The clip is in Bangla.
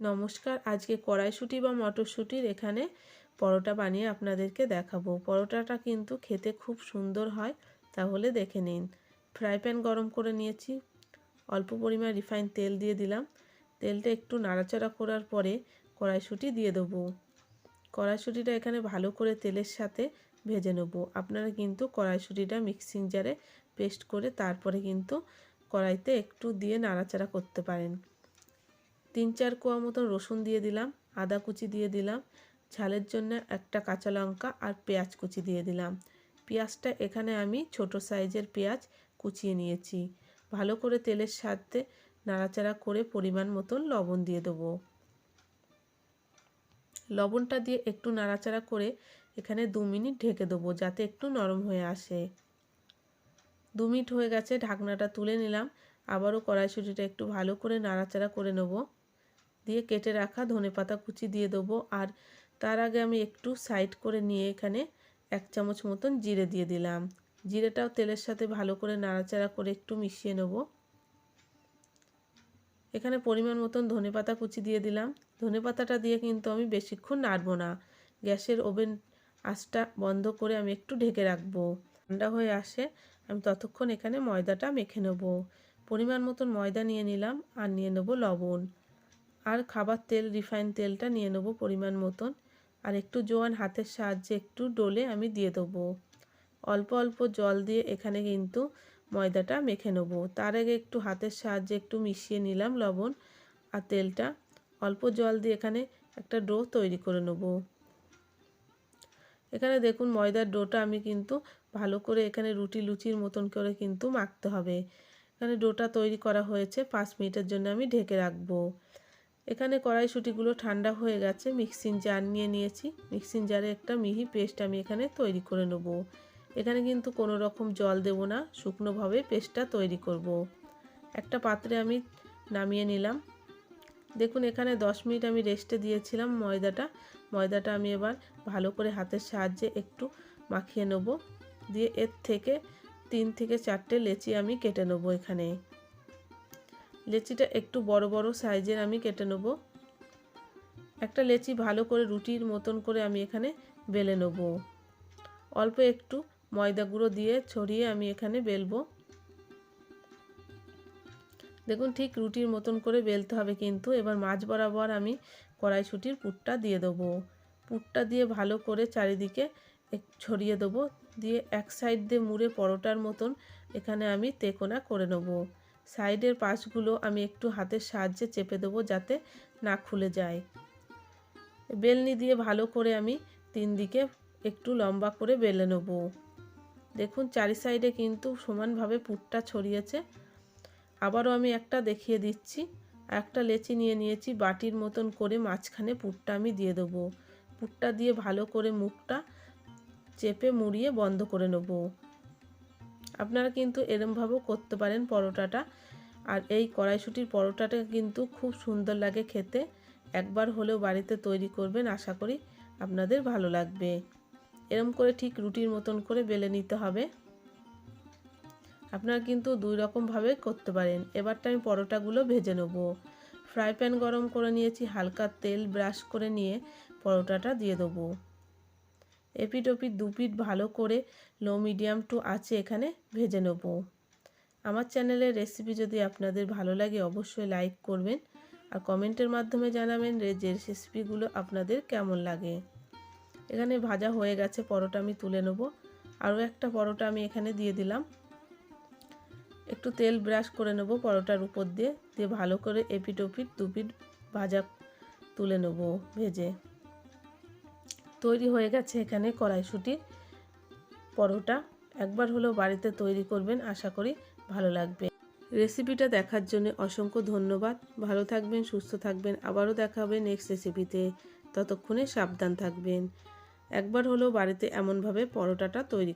নমস্কার। আজকে কড়াইশুঁটি বা মটরশুঁটির এখানে পরোটা বানিয়ে আপনাদেরকে দেখাবো। পরোটাটা কিন্তু খেতে খুব সুন্দর হয়, তাহলে দেখে নিন। ফ্রাই প্যান গরম করে নিয়েছি, অল্প পরিমাণ রিফাইন তেল দিয়ে দিলাম। তেলটা একটু নাড়াচাড়া করার পরে কড়াইশুঁটি দিয়ে দেবো। কড়াইশুঁটিটা এখানে ভালো করে তেলের সাথে ভেজে নেব। আপনারা কিন্তু কড়াইশুঁটিটা মিক্সিং জারে পেস্ট করে তারপরে কিন্তু কড়াইতে একটু দিয়ে নাড়াচাড়া করতে পারেন। তিন চার কোয়া মতন রসুন দিয়ে দিলাম, আদা কুচি দিয়ে দিলাম, ঝালের জন্য একটা কাঁচা লঙ্কা আর পেঁয়াজ কুচি দিয়ে দিলাম। পেঁয়াজটা এখানে আমি ছোট সাইজের পেঁয়াজ কুচিয়ে নিয়েছি। ভালো করে তেলের সাথে নাড়াচাড়া করে পরিমাণ মতন লবণ দিয়ে দেবো। লবণটা দিয়ে একটু নাড়াচাড়া করে এখানে দু মিনিট ঢেকে দেবো যাতে একটু নরম হয়ে আসে। দু মিনিট হয়ে গেছে, ঢাকনাটা তুলে নিলাম। আবারও কড়াইশুঁটিটা একটু ভালো করে নাড়াচাড়া করে নেব। দিয়ে কেটে রাখা ধনে পাতা কুচি দিয়ে দেবো। আর তার আগে আমি একটু সাইড করে নিয়ে এখানে এক চামচ মতন জিরে দিয়ে দিলাম। জিরেটাও তেলের সাথে ভালো করে নাড়াচাড়া করে একটু মিশিয়ে নেব। এখানে পরিমাণ মতন ধনে পাতা কুচি দিয়ে দিলাম। ধনে পাতাটা দিয়ে কিন্তু আমি বেশিক্ষণ নাড়বো না। গ্যাসের ওভেন আঁচটা বন্ধ করে আমি একটু ঢেকে রাখব। ঠান্ডা হয়ে আসে, আমি ততক্ষণ এখানে ময়দাটা মেখে নেব। পরিমাণ মতন ময়দা নিয়ে নিলাম আর নিয়ে নেব লবণ। আর খাবার তেল রিফাইন তেলটা নিয়ে নেব পরিমাণ মতন। আর একটু জোয়ান হাতের সাহায্যে একটু ডোলে আমি দিয়ে দেবো। অল্প অল্প জল দিয়ে এখানে কিন্তু ময়দাটা মেখে নেব। তার আগে একটু হাতের সাহায্যে একটু মিশিয়ে নিলাম লবণ আর তেলটা। অল্প জল দিয়ে এখানে একটা ডো তৈরি করে নেব। এখানে দেখুন ময়দার ডোটা আমি কিন্তু ভালো করে এখানে রুটি লুচির মতন করে কিন্তু মাখতে হবে। এখানে ডোটা তৈরি করা হয়েছে, পাঁচ মিনিটের জন্য আমি ঢেকে রাখব। এখানে কড়াইশুটিগুলো ঠান্ডা হয়ে গেছে মিক্সিং জার নিয়ে নিয়েছি। মিক্সিং জারে একটা মিহি পেস্ট আমি এখানে তৈরি করে নেব। এখানে কিন্তু কোনো রকম জল দেব না, শুকনোভাবে পেস্টটা তৈরি করব। একটা পাত্রে আমি নামিয়ে নিলাম। দেখুন, এখানে 10 মিনিট আমি রেস্টে দিয়েছিলাম ময়দাটা। ময়দাটা আমি এবার ভালো করে হাতের সাহায্যে একটু মাখিয়ে নেব। দিয়ে এর থেকে তিন থেকে চারটে লেচি আমি কেটে নেব এখানে। লেচিটা একটু বড় বড় সাইজের আমি কেটে নেব। একটা লেচি ভালো করে রুটির মতন করে আমি এখানে বেলে নেব। অল্প একটু ময়দা গুঁড়ো দিয়ে ছড়িয়ে আমি এখানে বেলবো। দেখুন ঠিক রুটির মতন করে বেলতে হবে কিন্তু। এবার মাছ বরাবর আমি কড়াইশুটির পুরটা দিয়ে দেবো। পুরটা দিয়ে ভালো করে চারিদিকে ছড়িয়ে দেবো। দিয়ে এক সাইড দিয়ে মুড়ে পরোটার মতন এখানে আমি তেকোনা করে নেব। সাইডের পাশগুলো আমি একটু হাতের সাহায্যে চেপে দেবো যাতে না খুলে যায়। বেলনি দিয়ে ভালো করে আমি তিন দিকে একটু লম্বা করে বেলে নেব। দেখুন, চারি সাইডে কিন্তু সমানভাবে পুরটা ছড়িয়েছে। আবারও আমি একটা দেখিয়ে দিচ্ছি। একটা লেচি নিয়ে নিয়েছি, বাটির মতন করে মাঝখানে পুরটা আমি দিয়ে দেবো। পুরটা দিয়ে ভালো করে মুখটা চেপে মুড়িয়ে বন্ধ করে নেব। আপনারা কিন্তু এরমভাবেও করতে পারেন পরোটাটা। আর এই কড়াইশুটির পরোটাটা কিন্তু খুব সুন্দর লাগে খেতে। একবার হলেও বাড়িতে তৈরি করবেন, আশা করি আপনাদের ভালো লাগবে। এরম করে ঠিক রুটির মতন করে বেলে নিতে হবে। আপনারা কিন্তু দুই রকমভাবে করতে পারেন। এবারটা আমি পরোটাগুলো ভেজে নেব। ফ্রাই প্যান গরম করে নিয়েছি, হালকা তেল ব্রাশ করে নিয়ে পরোটাটা দিয়ে দেবো। এপিট ওপিট দুপিট ভালো করে লো মিডিয়াম টু আছে এখানে ভেজে নেব। আমার চ্যানেলের রেসিপি যদি আপনাদের ভালো লাগে অবশ্যই লাইক করবেন আর কমেন্টের মাধ্যমে জানাবেন যে রেসিপিগুলো আপনাদের কেমন লাগে। এখানে ভাজা হয়ে গেছে, পরোটা আমি তুলে নেব। আরও একটা পরোটা আমি এখানে দিয়ে দিলাম। একটু তেল ব্রাশ করে নেব পরোটার উপর দিয়ে দিয়ে ভালো করে এপিট ওপিট দুপিট ভাজা তুলে নেব ভেজে। তৈরি হয়ে গেছে এখানে কড়াইশুটির পরোটা। একবার হলেও বাড়িতে তৈরি করবেন, আশা করি ভালো লাগবে। রেসিপিটা দেখার জন্য অসংখ্য ধন্যবাদ। ভালো থাকবেন, সুস্থ থাকবেন। আবারও দেখা হবে নেক্সট রেসিপিতে ততক্ষণে সাবধান থাকবেন। একবার হলেও বাড়িতে এমনভাবে পরোটাটা তৈরি